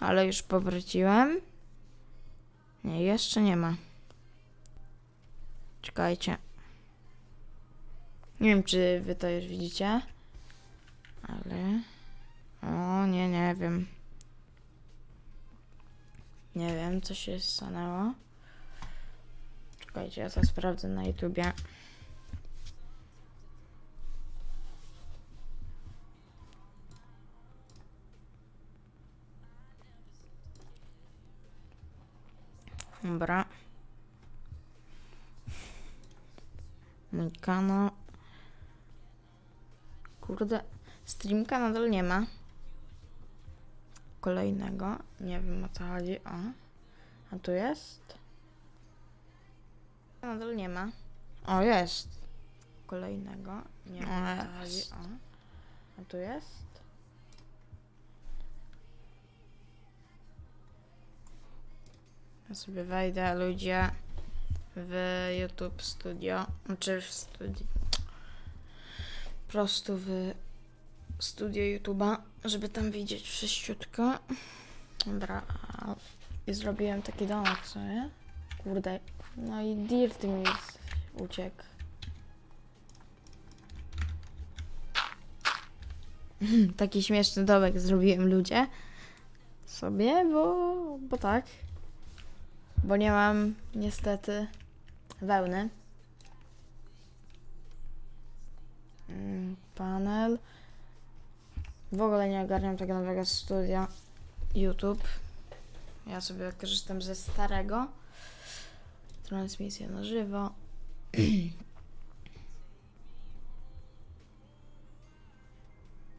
Ale już powróciłem. Nie, jeszcze nie ma. Czekajcie. Nie wiem, czy wy to już widzicie. Ale... O, nie, nie wiem. Nie wiem, co się stanęło. Czekajcie, ja to sprawdzę na YouTubie. Dobra. Mój kanał. Kurde, streamka nadal nie ma. Kolejnego. Nie wiem o co chodzi. O. A tu jest? Nadal nie ma. O, jest. Kolejnego. Nie wiem o co chodzi. O. A tu jest? Ja sobie wejdę, ludzie, w YouTube Studio, czy w studio, po prostu w studio YouTube'a, żeby tam widzieć wszyściutko. Dobra, i zrobiłem taki domek sobie. Kurde, no i Dirt mi uciekł. Taki śmieszny domek zrobiłem ludzie sobie, bo, bo tak bo nie mam niestety wełny. Mm, Panel. W ogóle nie ogarniam tego nowego studia YouTube. Ja sobie korzystam ze starego. Transmisja na żywo.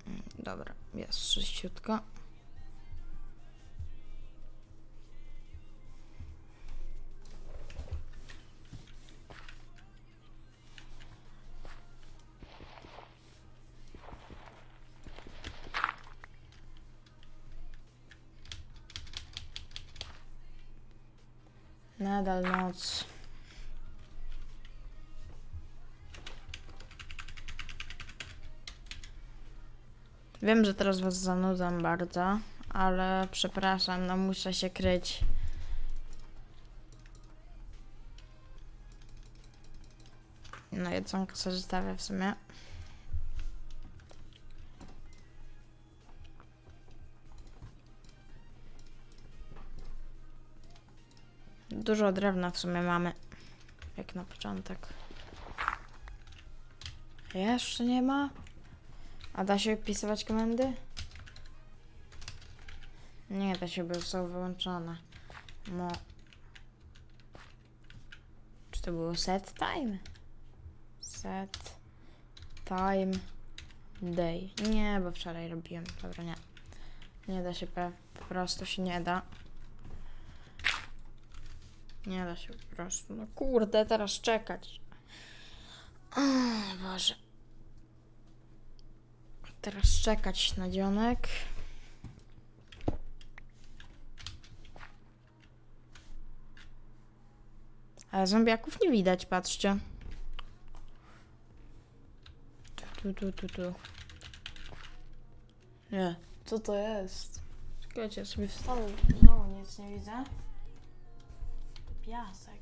Mm, Dobra, jest sześciutko. Nadal noc. Wiem, że teraz was zanudzam bardzo, ale przepraszam, no muszę się kryć. No jedzonko sobie zostawię w sumie. Dużo drewna w sumie mamy. Jak na początek. Jeszcze nie ma? A da się wpisywać komendy? Nie da się, bo są wyłączone. No. Czy to było set time? Set time day. Nie, bo wczoraj robiłem. Dobra, nie. Nie da się, po prostu się nie da. Nie da się po prostu. No kurde, teraz czekać. O Boże. Teraz czekać na dzionek. Ale zombiaków nie widać, patrzcie. Tu, tu, tu, tu. Nie, co to jest? Czekajcie, ja sobie wstanę. No, nic nie widzę. Piasek.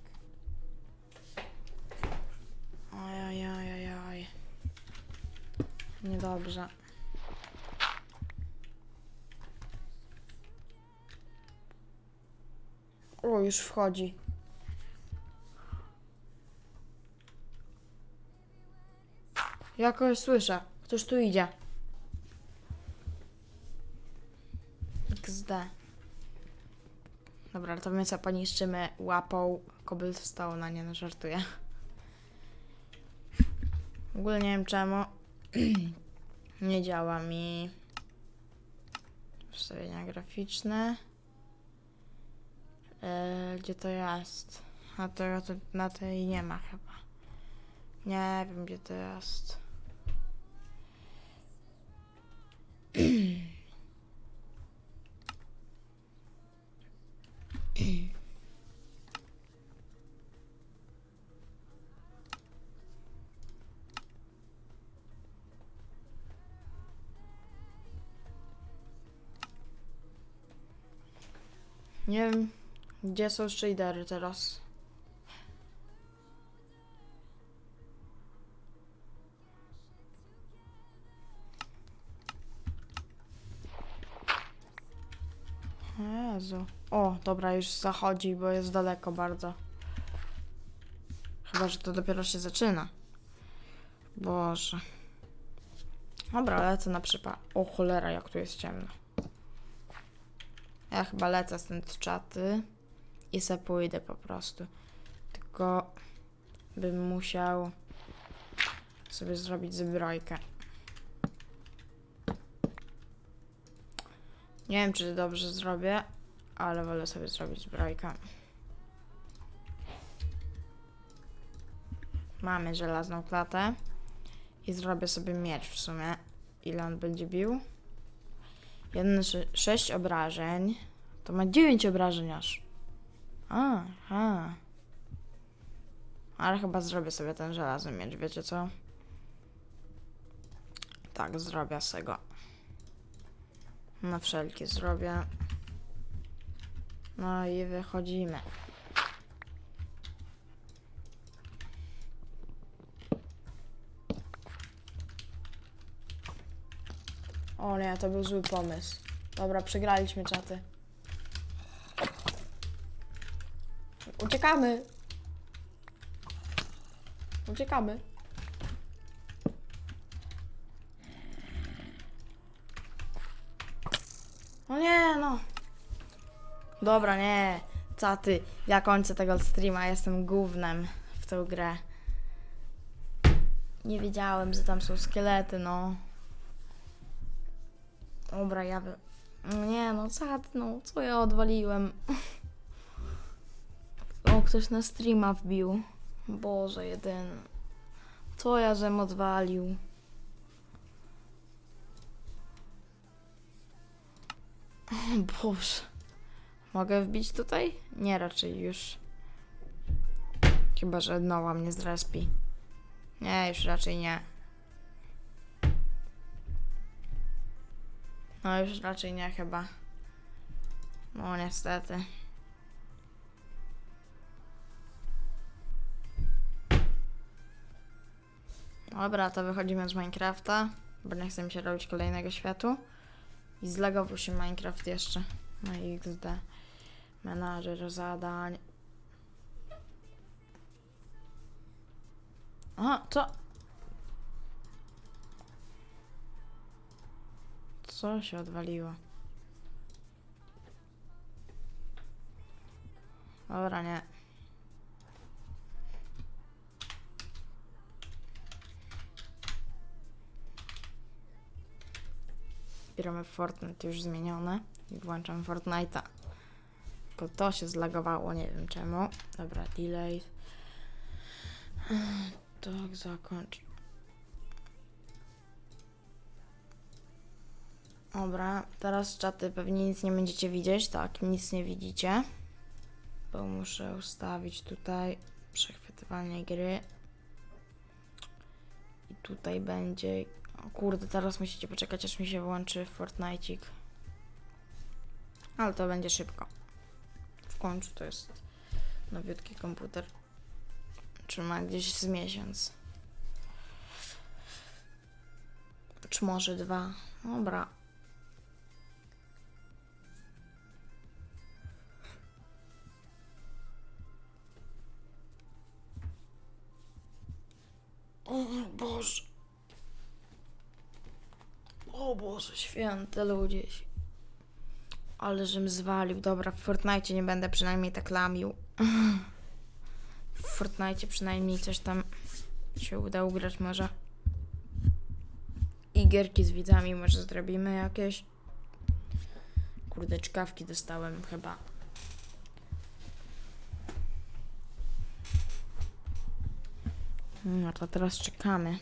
Oj, oj, oj, oj. Niedobrze. O, już wchodzi. Jakoś słyszę. Ktoś tu idzie. Dobra, to my sobie poniszczymy łapą cobblestone, nie no, żartuję. W ogóle nie wiem czemu nie działa mi ustawienia graficzne. Eee, gdzie to jest? A tego na tej nie ma chyba. Nie wiem gdzie to jest. Nie wiem, gdzie są shadery teraz. Jezu. O, dobra, już zachodzi, bo jest daleko bardzo. Chyba, że to dopiero się zaczyna. Boże. Dobra, lecę na przypa. O cholera, jak tu jest ciemno. Ja chyba lecę stąd z czaty i se pójdę po prostu. Tylko bym musiał sobie zrobić zbrojkę. Nie wiem, czy dobrze zrobię, ale wolę sobie zrobić zbrojkę. Mamy żelazną klatę i zrobię sobie miecz w sumie. Ile on będzie bił? Jeden, sze- sześć obrażeń. To ma dziewięć obrażeń aż. Aha. Ale chyba zrobię sobie ten żelazny miecz, wiecie co? Tak, zrobię se go. Na wszelkie zrobię. No i wychodzimy. O nie, to był zły pomysł. Dobra, przegraliśmy czaty. Uciekamy! Uciekamy. No nie, no. Dobra, nie. Czaty, ja kończę tego streama, jestem gównem w tę grę. Nie wiedziałem, że tam są szkielety, no. Dobra, ja. No Nie no, czat, no, co ja odwaliłem? O, ktoś na streama wbił. Boże, jedyny. Co ja żem odwalił? Boże. Mogę wbić tutaj? Nie, raczej już. Chyba, że nowa mnie zrespi. Nie, już raczej nie. No już raczej nie chyba. No niestety. Dobra, to wychodzimy z Minecrafta, bo nie chcę mi się robić kolejnego światu. I zlegował się Minecraft jeszcze. No i XD. Menadżer zadań. Aha, co? Co się odwaliło? Dobra, nie. Bierzemy Fortnite już zmienione i włączam Fortnite'a. Tylko to się zlagowało, nie wiem czemu. Dobra, delay. Tak, zakończ. Dobra, teraz czaty pewnie nic nie będziecie widzieć. Tak, nic nie widzicie. Bo muszę ustawić tutaj przechwytywanie gry. I tutaj będzie. O kurde, teraz musicie poczekać, aż mi się włączy Fortnite'ik. Ale to będzie szybko. W końcu to jest nowiutki komputer. Trzyma gdzieś z miesiąc. Czy może dwa. Dobra. Boże. O Boże, święte ludzie. Ale żem zwalił. Dobra, w Fortnite nie będę przynajmniej tak lamił. W Fortnite przynajmniej coś tam się uda ugrać może. I gierki z widzami może zrobimy jakieś. Kurde, czkawki dostałem chyba. No to teraz czekamy.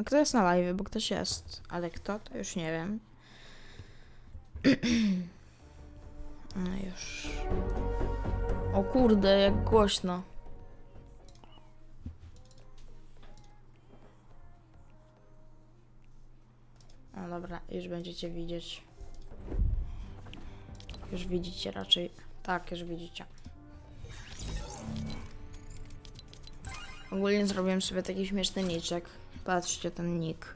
A kto jest na live? Bo ktoś jest. Ale kto? To już nie wiem. No już. O kurde, jak głośno. O dobra, już będziecie widzieć. Już widzicie raczej. Tak, już widzicie. Ogólnie zrobiłem sobie taki śmieszny niczek. Patrzcie, ten nick.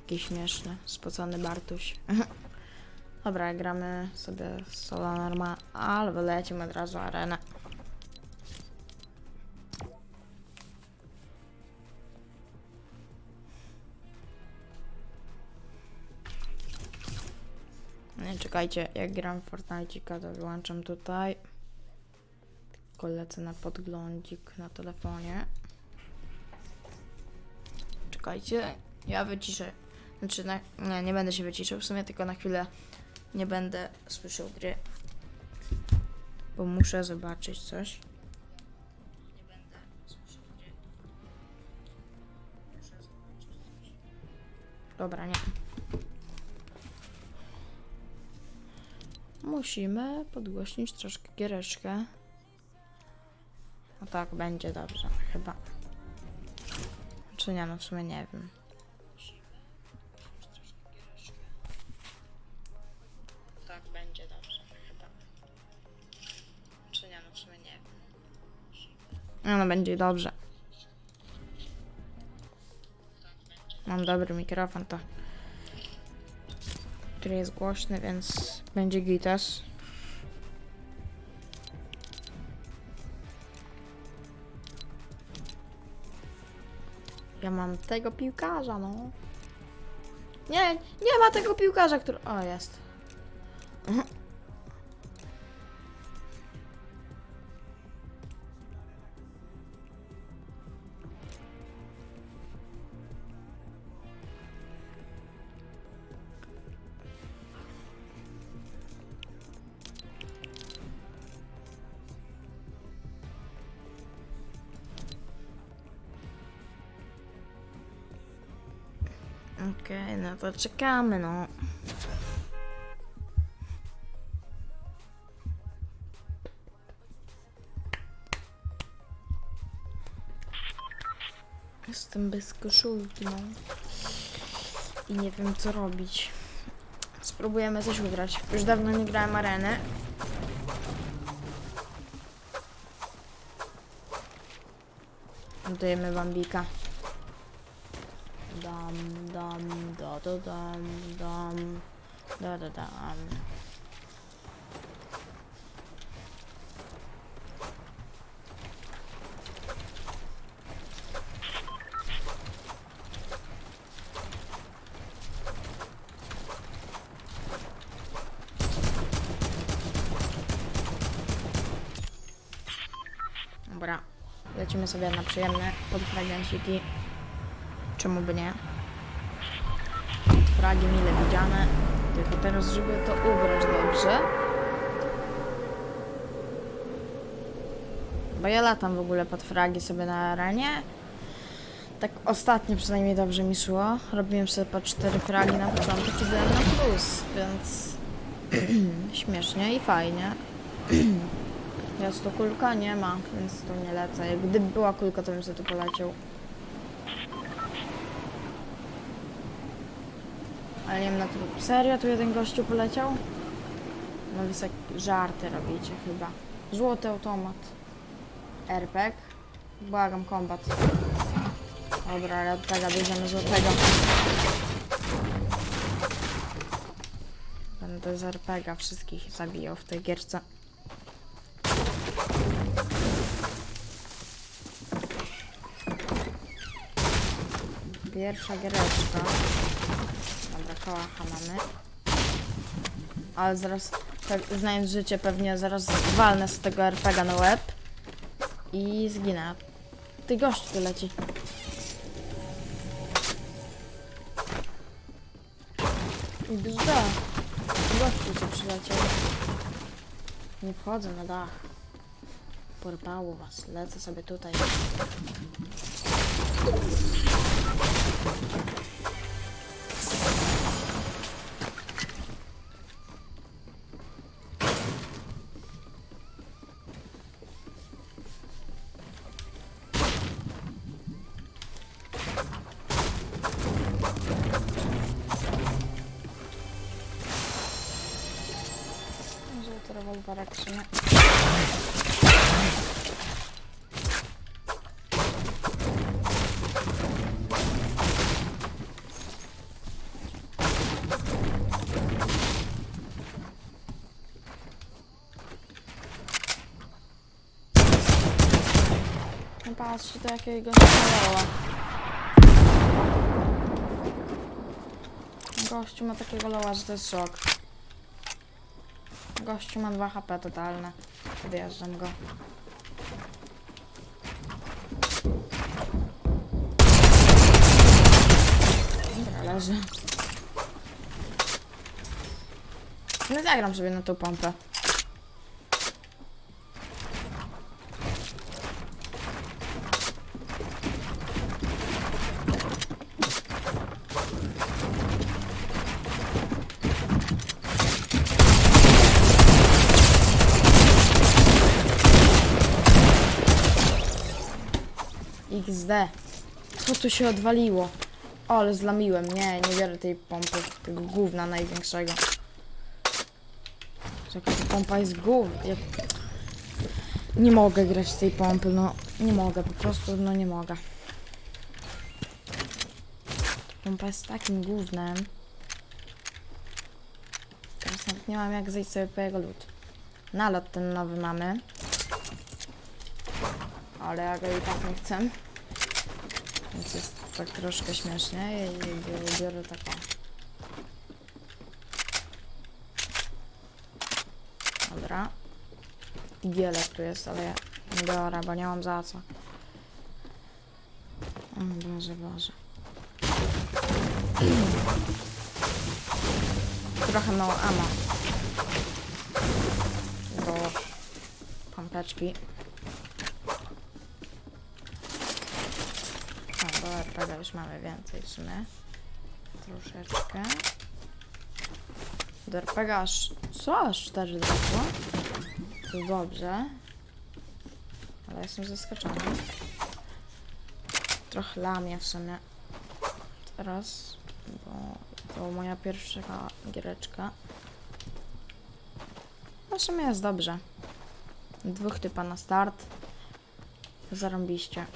Jaki śmieszny. Spocony Bartuś. Dobra, gramy sobie solo norma, ale wylecimy od razu arenę. Nie, czekajcie, jak gram w Fortnite'ika, to wyłączam tutaj. Tylko lecę na podglądzik na telefonie. Czekajcie, ja wyciszę. Znaczy, na, nie, nie będę się wyciszał, w sumie tylko na chwilę nie będę słyszał gry. Bo. Muszę zobaczyć coś. Dobra, nie. Musimy podgłośnić troszkę giereczkę. No tak, będzie dobrze, chyba. Czy nie, no w sumie nie wiem. Tak, będzie dobrze, chyba. Czy nie, no nie wiem. No, no będzie dobrze. Mam dobry mikrofon, to który jest głośny, więc będzie gitas. Ja mam tego piłkarza, no. Nie, nie ma tego piłkarza, który... O, jest. To no. Jestem bez koszulki, no. I nie wiem co robić. Spróbujemy coś ugrać. Już dawno nie grałem areny. Dajemy Bambika. Dam, da, da, dam, dam, da, da, dam. Dobra, lecimy sobie na przyjemne podfragenciki. Czemu by nie? Fragi mile widziane. Tylko teraz, żeby to ugrać dobrze. Bo ja latam w ogóle pod fragi sobie na arenie. Tak ostatnio przynajmniej dobrze mi szło. Robiłem sobie po 4 fragi na początek i byłem na plus, więc śmiesznie i fajnie. Jest tu kulka? Nie ma, więc tu nie lecę. Jak Gdyby była kulka, to bym sobie tu poleciał. Ale nie wiem na to. Serio? Tu jeden gościu poleciał? No wy żarty robicie chyba. Złoty automat. RPG. Błagam, kombat. Dobra, ale od tego bierzemy złotego. Będę z RPG wszystkich zabijał w tej gierce. Pierwsza giereczka. Dobra, kołacha mamy. Ale zaraz, pe- znając życie, pewnie zaraz walnę z tego RPG na łeb. I zginę. Ty gość tu leci. I bzda. Gościu co przyleciał. Nie wchodzę na dach. Porwało was. Lecę sobie tutaj. Rewolwerek w. No patrzcie, do jakiego strzała. Gościu ma takiego loła, że to jest szok. Gościu ma 2 HP totalne. Wyjeżdżam go. Dobra, leży. No zagram sobie na tą pompę. XD. Co tu się odwaliło? O, ale zlamiłem. Nie, nie biorę tej pompy. Tego gówna największego. Jaka ta pompa jest gów. Jak... Nie mogę grać z tej pompy, no. Nie mogę, po prostu, no nie mogę. Pompa jest takim gównem. Teraz nawet nie mam jak zejść sobie po jego lód. Nalot ten nowy mamy. Ale ja go i tak nie chcę. Więc jest tak troszkę śmiesznie i bi- biorę taką. Dobra. Gielek tu jest, ale ja nie biorę, bo nie mam za co. O Boże, Boże. Trochę mało ama. Do pompeczki. RPG już mamy więcej w sumie. Troszeczkę. Do aż... Co? Aż 4 dropło? To dobrze. Ale jestem zaskoczony. Trochę lamię w sumie. Teraz, bo to moja pierwsza giereczka. No w sumie jest dobrze. Dwóch typa na start. Zarąbiście.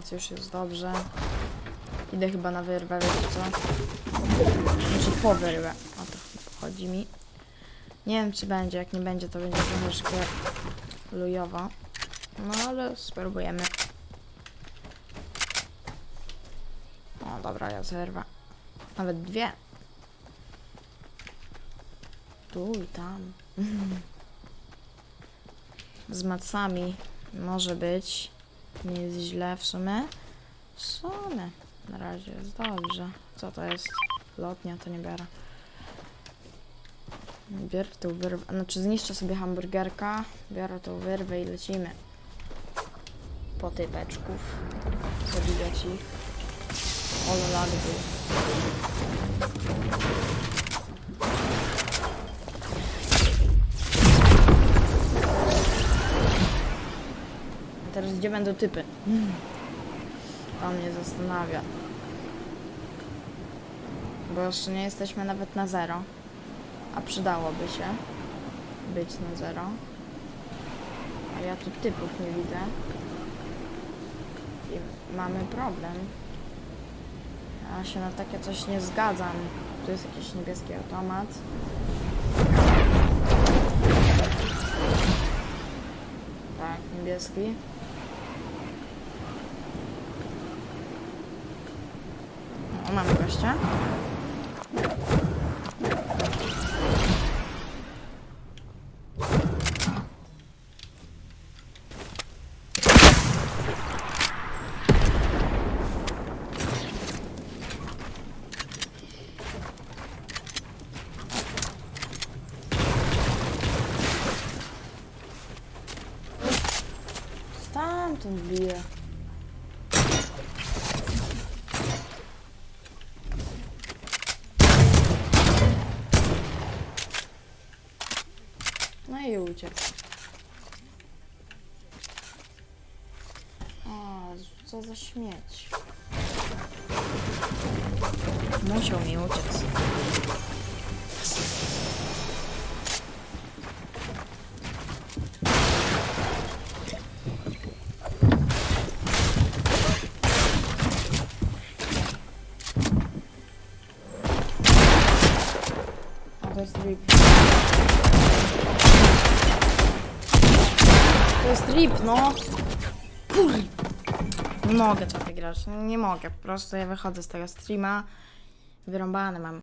Więc już jest dobrze. Idę chyba na wyrwę, wiecie co? Znaczy po wyrwę. O to chodzi mi. Nie wiem czy będzie, jak nie będzie to będzie troszeczkę lujowo. No ale spróbujemy. O dobra, ja zerwę. Nawet dwie. Tu i tam. Z macami może być. Nie jest źle w sumie. W sumie. Na razie jest dobrze. Co to jest? Lotnia, to nie biorę. Biorę tą wyrwę. Znaczy zniszczę sobie hamburgerka. Biorę tą wyrwę i lecimy. Po typeczków. Zabijać ich. Ole lag. Gdzie będą typy? To mnie zastanawia. Bo jeszcze nie jesteśmy nawet na zero. A przydałoby się być na zero. A ja tu typów nie widzę. I mamy problem. Ja się na takie coś nie zgadzam. Tu jest jakiś niebieski automat. Tak, niebieski. O, mamy gościa. Stamtąd bije. Co za śmieć. Musiał mi uciec. Mogę czaty grać, nie mogę. Po prostu ja wychodzę z tego streama. Wyrąbane mam.